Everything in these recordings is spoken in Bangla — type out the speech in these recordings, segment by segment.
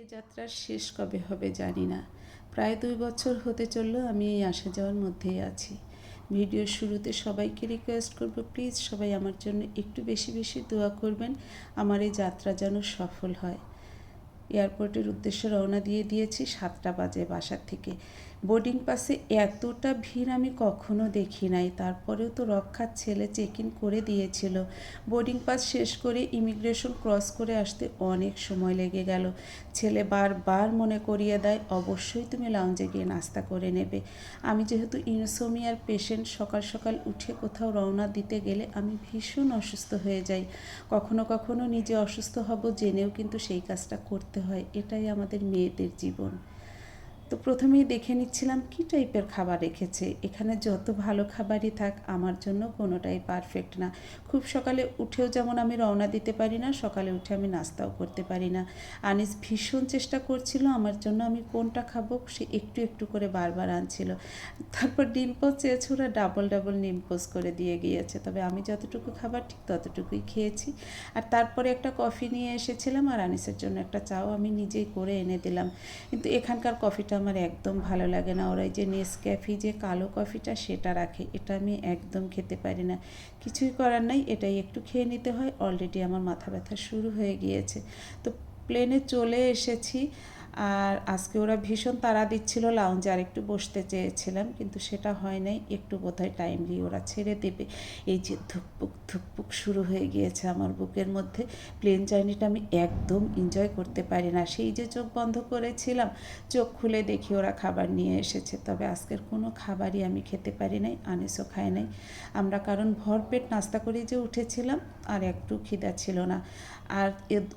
এ যাত্রার শেষ কবে হবে জানি না। প্রায় দুই বছর হতে চলল আমি এই আসা যাওয়ার মধ্যেই আছি। ভিডিও শুরুতে সবাইকে রিকোয়েস্ট করব প্লিজ সবাই আমার জন্য একটু বেশি বেশি দোয়া করবেন, আমার এই যাত্রা যেন সফল হয়। এয়ারপোর্টের উদ্দেশ্যে রওনা দিয়ে দিয়েছি সাতটা বাজে বাসার থেকে। বোর্ডিং পাসে এতটা ভিড় আমি কখনো দেখি নাই। তারপরেও তো রক্ষার ছেলে চেক ইন করে দিয়েছিল। বোর্ডিং পাস শেষ করে ইমিগ্রেশন ক্রস করে আসতে অনেক সময় লেগে গেল। ছেলে বারবার মনে করিয়ে দেয়, অবশ্যই তুমি লাউঞ্জে গিয়ে নাস্তা করে নেবে। আমি যেহেতু ইনসোমিয়ার পেশেন্ট সকাল সকাল উঠে কোথাও রওনা দিতে গেলে আমি ভীষণ অসুস্থ হয়ে যাই। কখনো কখনো নিজে অসুস্থ হব জেনেও কিন্তু সেই কাজটা করতে হয়। এটাই আমাদের মেয়েদের জীবন। তো প্রথমেই দেখে নিচ্ছিলাম, কি টাইপের খাবার রেখেছে? এখানে যত ভালো খাবারই থাক, আমার জন্য কোনোটাই পারফেক্ট না। খুব সকালে উঠেও যেমন আমি রওনা দিতে পারি না, সকালে উঠে আমি নাস্তাও করতে পারি না। আনিস ভীষণ চেষ্টা করছিল, আমার জন্য আমি কোনটা খাব? সে একটু একটু করে বারবার আনছিল। তারপর ডিম পোচ চেয়েছে, ওরা ডাবল ডাবল ডিম পোচ করে দিয়ে গিয়েছে। তবে আমি যতটুকু খাবার ঠিক ততটুকুই খেয়েছি। আর তারপরে একটা কফি নিয়ে এসেছিলাম, আর আনিসের জন্য একটা চাও আমি নিজেই করে এনে দিলাম। কিন্তু এখানকার কফিটা আমার একদম ভালো লাগে না। ওরা যে নেসক্যাফি যে কালো কফিটা সেটা রাখে, এটা আমি একদম খেতে পারি না। কিছুই করার নাই, এটাই একটু খেয়ে নিতে হয়। অলরেডি আমার মাথা ব্যথা শুরু হয়ে গিয়েছে। তো প্লেনে চলে এসেছি। আর আজকে ওরা ভীষণ তাড়া দিচ্ছিল লাউঞ্জে আর একটু বসতে চেয়েছিলাম, কিন্তু সেটা হয় নাই। একটু বোধহয় টাইমলি ওরা ছেড়ে দেবে। এই যে ধুকপুক ধুকপুক শুরু হয়ে গিয়েছে আমার বুকের মধ্যে। প্লেন জার্নিটা আমি একদম এনজয় করতে পারি না। সেই যে চোখ বন্ধ করেছিলাম, চোখ খুলে দেখি ওরা খাবার নিয়ে এসেছে। তবে আজকের কোনো খাবারই আমি খেতে পারি নাই আনিসও খায় নাই। আমরা কারণ ভরপেট নাস্তা করে যে উঠেছিলাম, আর একটু খিদা ছিল না। আর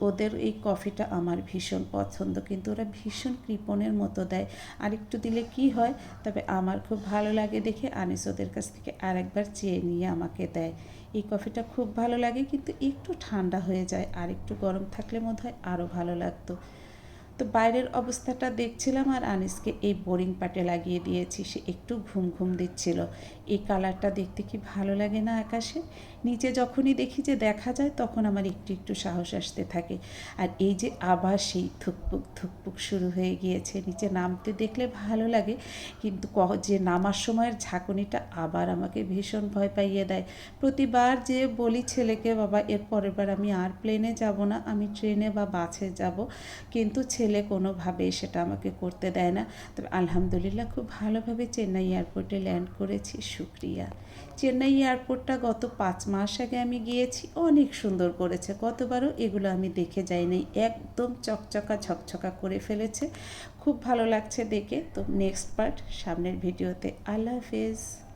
ওদের এই কফিটা আমার ভীষণ পছন্দ, কিন্তু ওরা ভীষণ কৃপণের মতো দেয়। আরেকটু দিলে কি হয়? তবে আমার খুব ভালো লাগে দেখে আনিস ওদের কাছ থেকে আরেকবার চেয়ে নিয়ে আমাকে দেয়। এই কফিটা খুব ভালো লাগে, কিন্তু একটু ঠান্ডা হয়ে যায়। আর একটু গরম থাকলে মনে হয় আরও ভালো লাগতো। তো বাইরের অবস্থাটা দেখছিলাম আর আনিসকে এই বোরিং পাটে লাগিয়ে দিয়েছি। সে একটু ঘুম ঘুম দিচ্ছিল। এই কালারটা দেখতে কি ভালো লাগে না আকাশে? নিচে যখনই দেখি যে দেখা যায়, তখন আমার একটু একটু সাহস আসতে থাকে। আর এই যে আবার সেই থুকপুক থুকপুক শুরু হয়ে গিয়েছে। নিচে নামতে দেখলে ভালো লাগে, কিন্তু যে নামার সময়ের ঝাঁকুনিটা আবার আমাকে ভীষণ ভয় পাইয়ে দেয়। প্রতিবার যে বলি, ছেলেকে বাবা, এর পরের বার আমি আর প্লেনে যাব না, আমি ট্রেনে বা বাসে যাব। কিন্তু ছেলে কোনোভাবেই সেটা আমাকে করতে দেয় না। তবে আলহামদুলিল্লাহ খুব ভালোভাবে চেন্নাই এয়ারপোর্টে ল্যান্ড করেছি, শুক্রিয়া। চেন্নাই এয়ারপোর্টটা গত পাঁচ মাস আগে আমি গিয়েছি, অনেক সুন্দর করেছে। গতবারও এগুলো আমি দেখে যাই নাই, একদম চকচকা ঝকঝকা করে ফেলেছে। খুব ভালো লাগছে দেখে। তো নেক্সট পার্ট সামনের ভিডিওতে। আল্লাহ হাফেজ।